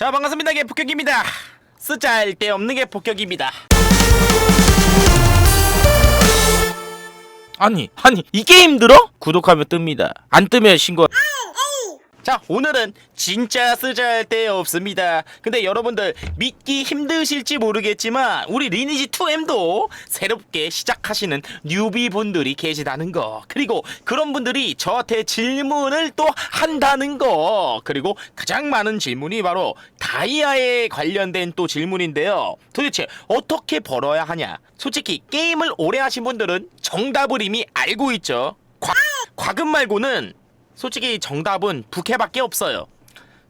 자 반갑습니다. 게 폭격입니다. 쓰잘데 없는 게 폭격입니다. 아니 아니 이게 힘들어? 구독하면 뜹니다. 안 뜨면 신고 자 오늘은 진짜 쓰잘 데 없습니다. 근데 여러분들 믿기 힘드실지 모르겠지만 우리 리니지 2M도 새롭게 시작하시는 뉴비 분들이 계시다는 거. 그리고 그런 분들이 저한테 질문을 또 한다는 거. 그리고 가장 많은 질문이 바로 다이아에 관련된 또 질문인데요. 도대체 어떻게 벌어야 하냐? 솔직히 게임을 오래 하신 분들은 정답을 이미 알고 있죠. 과, 과금 말고는 솔직히 정답은 부캐밖에 없어요.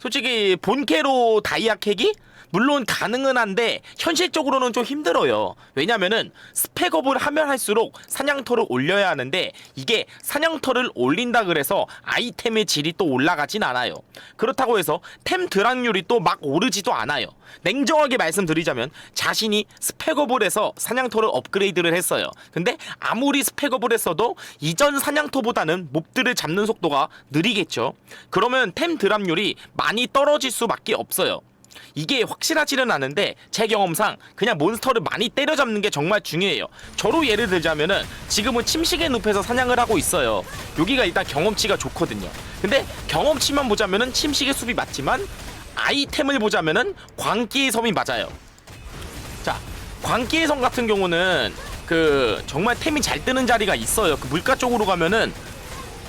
솔직히 본캐로 다이아 캐기? 물론 가능은 한데 현실적으로는 좀 힘들어요. 왜냐면은 스펙업을 하면 할수록 사냥터를 올려야 하는데 이게 사냥터를 올린다 그래서 아이템의 질이 또 올라가진 않아요. 그렇다고 해서 템 드랍률이 또 막 오르지도 않아요. 냉정하게 말씀드리자면 자신이 스펙업을 해서 사냥터를 업그레이드를 했어요. 근데 아무리 스펙업을 했어도 이전 사냥터보다는 몹들을 잡는 속도가 느리겠죠. 그러면 템 드랍률이 많이 떨어질 수밖에 없어요. 이게 확실하지는 않은데 제 경험상 그냥 몬스터를 많이 때려잡는 게 정말 중요해요. 저로 예를 들자면은 지금은 침식의 늪에서 사냥을 하고 있어요. 여기가 일단 경험치가 좋거든요. 근데 경험치만 보자면은 침식의 숲이 맞지만 아이템을 보자면은 광기의 섬이 맞아요. 자, 광기의 섬 같은 경우는 그 정말 템이 잘 뜨는 자리가 있어요. 그 물가 쪽으로 가면은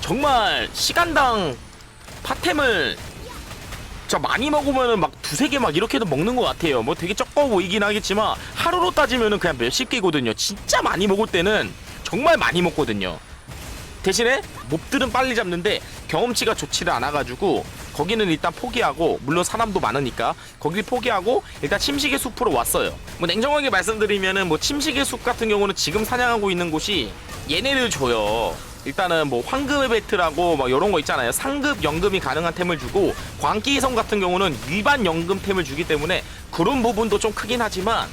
정말 시간당 파템을 자 많이 먹으면은 막 두세 개 막 이렇게도 먹는 것 같아요. 뭐 되게 적어 보이긴 하겠지만 하루로 따지면은 그냥 몇십 개거든요. 진짜 많이 먹을 때는 정말 많이 먹거든요. 대신에 몹들은 빨리 잡는데 경험치가 좋지를 않아가지고 거기는 일단 포기하고 물론 사람도 많으니까 거길 포기하고 일단 침식의 숲으로 왔어요. 뭐 냉정하게 말씀드리면은 뭐 침식의 숲 같은 경우는 지금 사냥하고 있는 곳이 얘네를 줘요. 일단은 뭐 황금의 배트라고 뭐 이런 거 있잖아요. 상급 연금이 가능한 템을 주고 광기성 같은 경우는 일반 연금템을 주기 때문에 그런 부분도 좀 크긴 하지만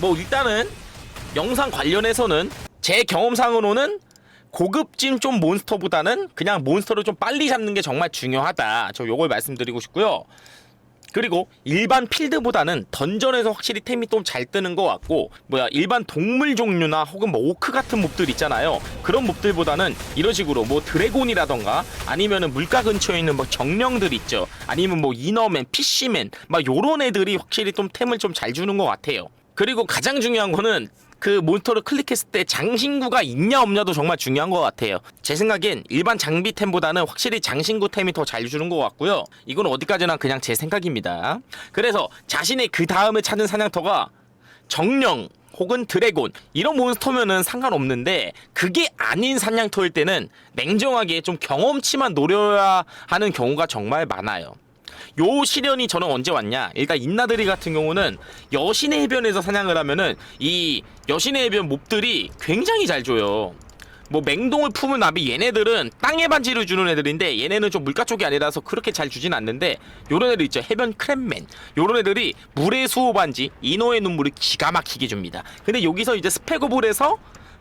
뭐 일단은 영상 관련해서는 제 경험상으로는 고급진 좀 몬스터보다는 그냥 몬스터를 좀 빨리 잡는 게 정말 중요하다. 저 요걸 말씀드리고 싶고요. 그리고 일반 필드보다는 던전에서 확실히 템이 좀 잘 뜨는 것 같고 뭐야 일반 동물 종류나 혹은 뭐 오크 같은 몹들 있잖아요. 그런 몹들보다는 이런 식으로 뭐 드래곤이라던가 아니면은 물가 근처에 있는 뭐 정령들 있죠. 아니면 뭐 이너맨 피쉬맨 막 요런 애들이 확실히 좀 템을 좀 잘 주는 것 같아요. 그리고 가장 중요한 거는 그 몬스터를 클릭했을 때 장신구가 있냐 없냐도 정말 중요한 것 같아요. 제 생각엔 일반 장비템보다는 확실히 장신구템이 더 잘 주는 것 같고요. 이건 어디까지나 그냥 제 생각입니다. 그래서 자신의 그 다음에 찾은 사냥터가 정령 혹은 드래곤 이런 몬스터면은 상관없는데 그게 아닌 사냥터일 때는 냉정하게 좀 경험치만 노려야 하는 경우가 정말 많아요. 요 시련이 저는 언제 왔냐? 일단 인나들이 같은 경우는 여신의 해변에서 사냥을 하면은 이 여신의 해변 몹들이 굉장히 잘 줘요. 뭐 맹동을 품은 나비 얘네들은 땅의 반지를 주는 애들인데 얘네는 좀 물가 쪽이 아니라서 그렇게 잘 주진 않는데 요런 애들 있죠 해변 크랩맨 요런 애들이 물의 수호 반지 인어의 눈물을 기가 막히게 줍니다 근데 여기서 이제 스펙업을 해서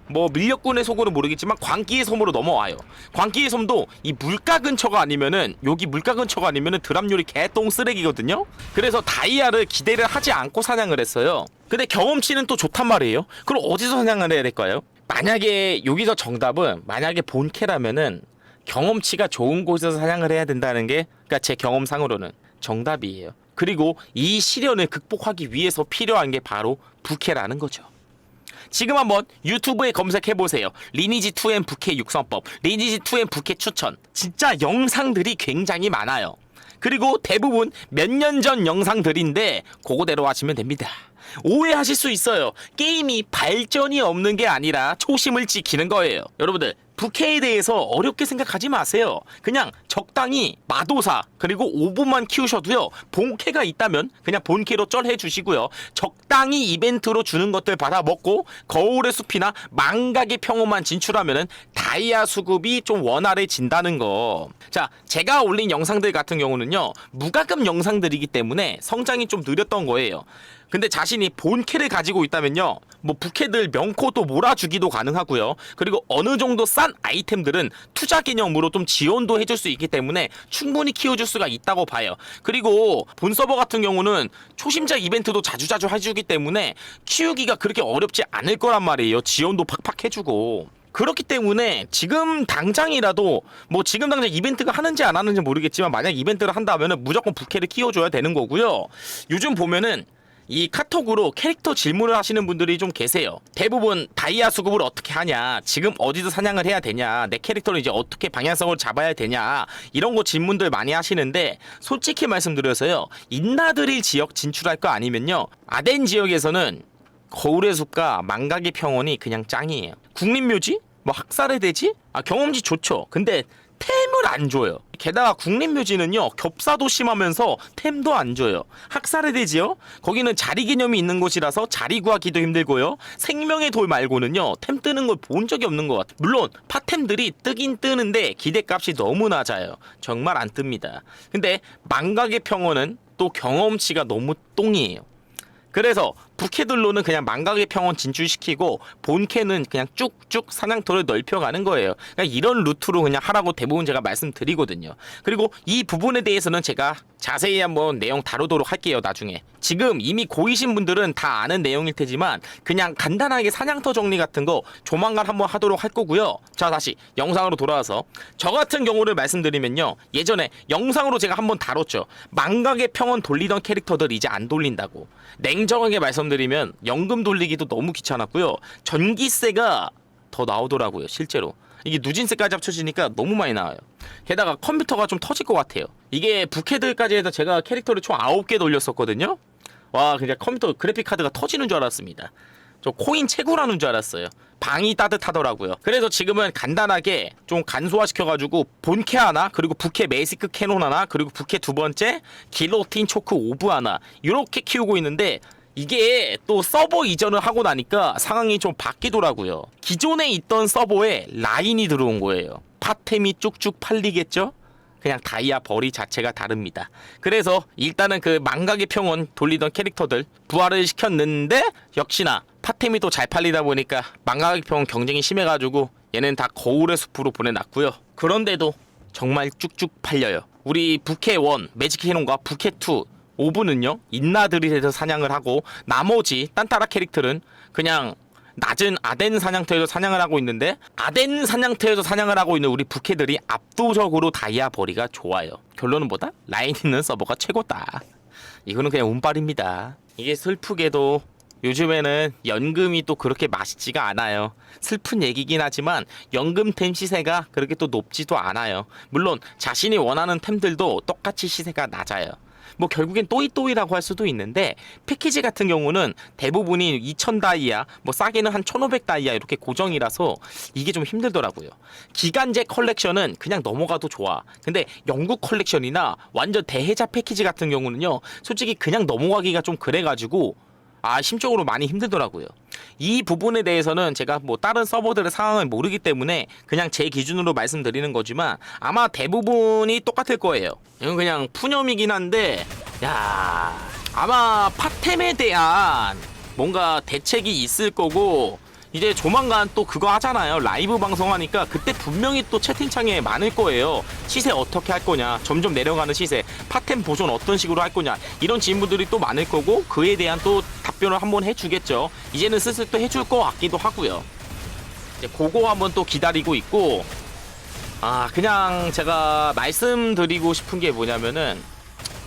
뭐 밀렵군의 속으로 모르겠지만 광기의 섬으로 넘어와요. 광기의 섬도 이 물가 근처가 아니면은 여기 물가 근처가 아니면은 드랍률이 개똥 쓰레기거든요. 그래서 다이아를 기대를 하지 않고 사냥을 했어요. 근데 경험치는 또 좋단 말이에요. 그럼 어디서 사냥을 해야 될까요? 만약에 여기서 정답은 만약에 본캐라면은 경험치가 좋은 곳에서 사냥을 해야 된다는 게 그러니까 제 경험상으로는 정답이에요. 그리고 이 시련을 극복하기 위해서 필요한 게 바로 부캐라는 거죠. 지금 한번 유튜브에 검색해 보세요. 리니지 2M 부캐 육성법, 리니지 2M 부캐 추천. 진짜 영상들이 굉장히 많아요. 그리고 대부분 몇 년 전 영상들인데 그거대로 하시면 됩니다. 오해하실 수 있어요. 게임이 발전이 없는 게 아니라 초심을 지키는 거예요. 여러분들 부캐에 대해서 어렵게 생각하지 마세요. 그냥 적당히 마도사 그리고 5분만 키우셔도요. 본캐가 있다면 그냥 본캐로 쩔해 주시고요. 적당히 이벤트로 주는 것들 받아 먹고 거울의 숲이나 망각의 평원만 진출하면은 다이아 수급이 좀 원활해진다는 거. 자, 제가 올린 영상들 같은 경우는요. 무과금 영상들이기 때문에 성장이 좀 느렸던 거예요. 근데 자신이 본캐를 가지고 있다면요. 뭐 부캐들 명코도 몰아주기도 가능하고요. 그리고 어느 정도 싼 아이템들은 투자 개념으로 좀 지원도 해줄 수 있기 때문에 충분히 키워줄 수가 있다고 봐요. 그리고 본 서버 같은 경우는 초심자 이벤트도 자주자주 해주기 때문에 키우기가 그렇게 어렵지 않을 거란 말이에요. 지원도 팍팍 해주고. 그렇기 때문에 지금 당장이라도 뭐 지금 당장 이벤트가 하는지 안 하는지 모르겠지만 만약 이벤트를 한다면은 무조건 부캐를 키워줘야 되는 거고요. 요즘 보면은 이 카톡으로 캐릭터 질문을 하시는 분들이 좀 계세요. 대부분 다이아 수급을 어떻게 하냐, 지금 어디서 사냥을 해야 되냐, 내 캐릭터를 이제 어떻게 방향성을 잡아야 되냐, 이런 거 질문들 많이 하시는데, 솔직히 말씀드려서요, 인나드릴 지역 진출할 거 아니면요, 아덴 지역에서는 거울의 숲과 망각의 평원이 그냥 짱이에요. 국립묘지? 뭐 학살의 대지? 아 경험치 좋죠. 근데 템을 안 줘요. 게다가 국립묘지는요 겹사도 심하면서 템도 안 줘요. 학살의 대지요? 거기는 자리 개념이 있는 곳이라서 자리 구하기도 힘들고요. 생명의 돌 말고는요 템 뜨는 걸 본 적이 없는 것 같아요. 물론 파템들이 뜨긴 뜨는데 기대값이 너무 낮아요. 정말 안 뜹니다. 근데 망각의 평원은 또 경험치가 너무 똥이에요. 그래서 부캐들로는 그냥 망각의 평원 진출시키고 본캐는 그냥 쭉쭉 사냥터를 넓혀가는 거예요. 그러니까 이런 루트로 그냥 하라고 대부분 제가 말씀드리거든요. 그리고 이 부분에 대해서는 제가 자세히 한번 내용 다루도록 할게요. 나중에. 지금 이미 고이신 분들은 다 아는 내용일 테지만 그냥 간단하게 사냥터 정리 같은 거 조만간 한번 하도록 할 거고요. 자 다시 영상으로 돌아와서 저 같은 경우를 말씀드리면요. 예전에 영상으로 제가 한번 다뤘죠. 망각의 평원 돌리던 캐릭터들 이제 안 돌린다고. 냉정하게 말씀 드리면 연금 돌리기도 너무 귀찮았고요. 전기세가 더 나오더라고요. 실제로. 이게 누진세까지 합쳐지니까 너무 많이 나와요. 게다가 컴퓨터가 좀 터질 것 같아요. 이게 부캐들까지 해서 제가 캐릭터를 총 9개 돌렸었거든요. 와, 그냥 컴퓨터 그래픽 카드가 터지는 줄 알았습니다. 저 코인 채굴하는 줄 알았어요. 방이 따뜻하더라고요. 그래서 지금은 간단하게 좀 간소화시켜가지고 본캐 하나, 그리고 부캐 메이시크 캐논 하나, 그리고 부캐 두 번째 길로틴 초크 오브 하나 이렇게 키우고 있는데 이게 또 서버 이전을 하고 나니까 상황이 좀 바뀌더라고요. 기존에 있던 서버에 라인이 들어온 거예요. 파템이 쭉쭉 팔리겠죠? 그냥 다이아 벌이 자체가 다릅니다. 그래서 일단은 그 망각의 평원 돌리던 캐릭터들 부활을 시켰는데 역시나 파템이 또 잘 팔리다 보니까 망각의 평원 경쟁이 심해가지고 얘는 다 거울의 숲으로 보내놨고요. 그런데도 정말 쭉쭉 팔려요. 우리 부캐 1 매직 캐논과 부캐 2 오브는요 인나드릿에서 사냥을 하고 나머지 딴따라 캐릭터는 그냥 낮은 아덴 사냥터에서 사냥을 하고 있는데 아덴 사냥터에서 사냥을 하고 있는 우리 부캐들이 압도적으로 다이아 버리가 좋아요. 결론은 뭐다? 라인 있는 서버가 최고다. 이거는 그냥 운빨입니다. 이게 슬프게도 요즘에는 연금이 또 그렇게 맛있지가 않아요. 슬픈 얘기긴 하지만 연금템 시세가 그렇게 또 높지도 않아요. 물론 자신이 원하는 템들도 똑같이 시세가 낮아요. 뭐 결국엔 또이또이라고 할 수도 있는데 패키지 같은 경우는 대부분이 2000 다이아 뭐 싸게는 한 1500 다이아 이렇게 고정이라서 이게 좀 힘들더라고요 기간제 컬렉션은 그냥 넘어가도 좋아 근데 영국 컬렉션이나 완전 대해자 패키지 같은 경우는요 솔직히 그냥 넘어가기가 좀 그래가지고 아 심적으로 많이 힘들더라고요. 이 부분에 대해서는 제가 뭐 다른 서버들의 상황을 모르기 때문에 그냥 제 기준으로 말씀드리는 거지만 아마 대부분이 똑같을 거예요. 이건 그냥 푸념이긴 한데 야 아마 파템에 대한 뭔가 대책이 있을 거고 이제 조만간 또 그거 하잖아요. 라이브 방송하니까 그때 분명히 또 채팅창에 많을 거예요. 시세 어떻게 할 거냐. 점점 내려가는 시세. 파템 보존 어떤 식으로 할 거냐. 이런 질문들이 또 많을 거고 그에 대한 또 답변을 한번 해주겠죠. 이제는 슬슬 또 해줄 것 같기도 하고요. 이제 그거 한번 또 기다리고 있고 아 그냥 제가 말씀드리고 싶은 게 뭐냐면은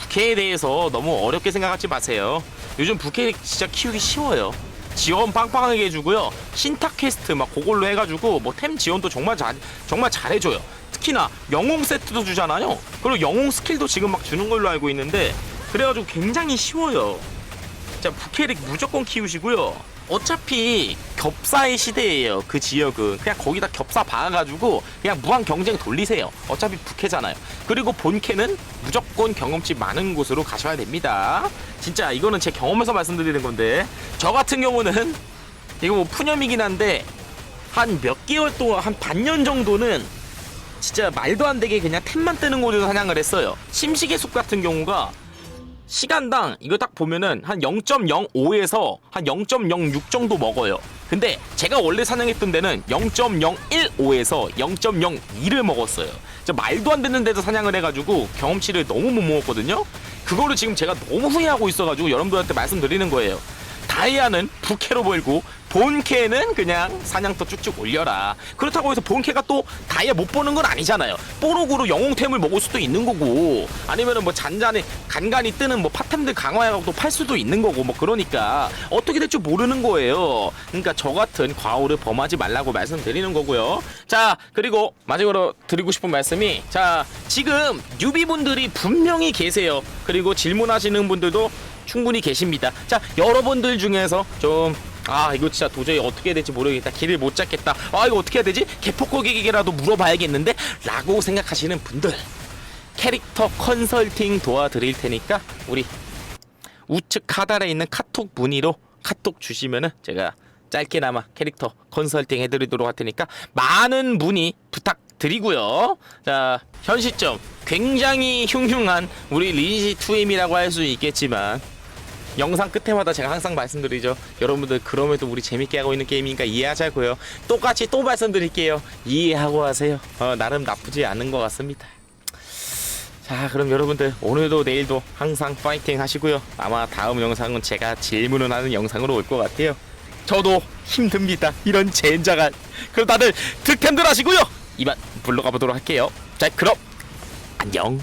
부캐에 대해서 너무 어렵게 생각하지 마세요. 요즘 부캐 진짜 키우기 쉬워요. 지원 빵빵하게 해주고요. 신탁 퀘스트 막 그걸로 해가지고 뭐 템 지원도 정말 잘 정말 잘해줘요. 특히나 영웅 세트도 주잖아요. 그리고 영웅 스킬도 지금 막 주는 걸로 알고 있는데 그래가지고 굉장히 쉬워요. 자 부캐릭 무조건 키우시고요. 어차피 겹사의 시대예요. 그 지역은 그냥 거기다 겹사 박아가지고 그냥 무한 경쟁 돌리세요. 어차피 부캐잖아요. 그리고 본캐는 무조건 경험치 많은 곳으로 가셔야 됩니다. 진짜 이거는 제 경험에서 말씀드리는 건데 저 같은 경우는 이거 뭐 푸념이긴 한데 한 몇 개월 동안 한 반년 정도는 진짜 말도 안 되게 그냥 템만 뜨는 곳에서 사냥을 했어요. 심식의 숲 같은 경우가 시간당 이거 딱 보면은 한 0.05에서 한 0.06 정도 먹어요. 근데 제가 원래 사냥했던 데는 0.015에서 0.02를 먹었어요. 진짜 말도 안 되는 데서 사냥을 해가지고 경험치를 너무 못 먹었거든요. 그거를 지금 제가 너무 후회하고 있어가지고 여러분들한테 말씀드리는 거예요. 다이아는 부캐로 벌고 본캐는 그냥 사냥터 쭉쭉 올려라. 그렇다고 해서 본캐가 또 다이아 못 보는 건 아니잖아요. 뽀록으로 영웅템을 먹을 수도 있는 거고 아니면은 뭐 잔잔히 간간히 뜨는 뭐 파템들 또팔 수도 있는 거고 뭐 그러니까 어떻게 될지 모르는 거예요. 그러니까 저 같은 과오를 범하지 말라고 말씀드리는 거고요. 자 그리고 마지막으로 드리고 싶은 말씀이 자 지금 뉴비분들이 분명히 계세요. 그리고 질문하시는 분들도 충분히 계십니다. 자, 여러분들 중에서 좀, 아, 이거 진짜 도저히 어떻게 해야 될지 모르겠다. 길을 못 잡겠다. 아, 이거 어떻게 해야 되지? 개포고객에게라도 물어봐야겠는데? 라고 생각하시는 분들. 캐릭터 컨설팅 도와드릴 테니까, 우리 우측 하단에 있는 카톡 문의로 카톡 주시면은 제가 짧게나마 캐릭터 컨설팅 해드리도록 할 테니까 많은 문의 부탁드리고요. 자, 현 시점 굉장히 흉흉한 우리 리니지 2M이라고 할 수 있겠지만 영상 끝에마다 제가 항상 말씀드리죠. 여러분들 그럼에도 우리 재밌게 하고 있는 게임이니까 이해하자고요. 똑같이 또 말씀드릴게요. 이해하고 하세요. 어, 나름 나쁘지 않은 것 같습니다. 자 그럼 여러분들 오늘도 내일도 항상 파이팅 하시고요 아마 다음 영상은 제가 질문을 하는 영상으로 올 것 같아요 저도 힘듭니다 이런 젠장한 그럼 다들 득템들 하시고요 이만 물러가 보도록 할게요 자 그럼 안녕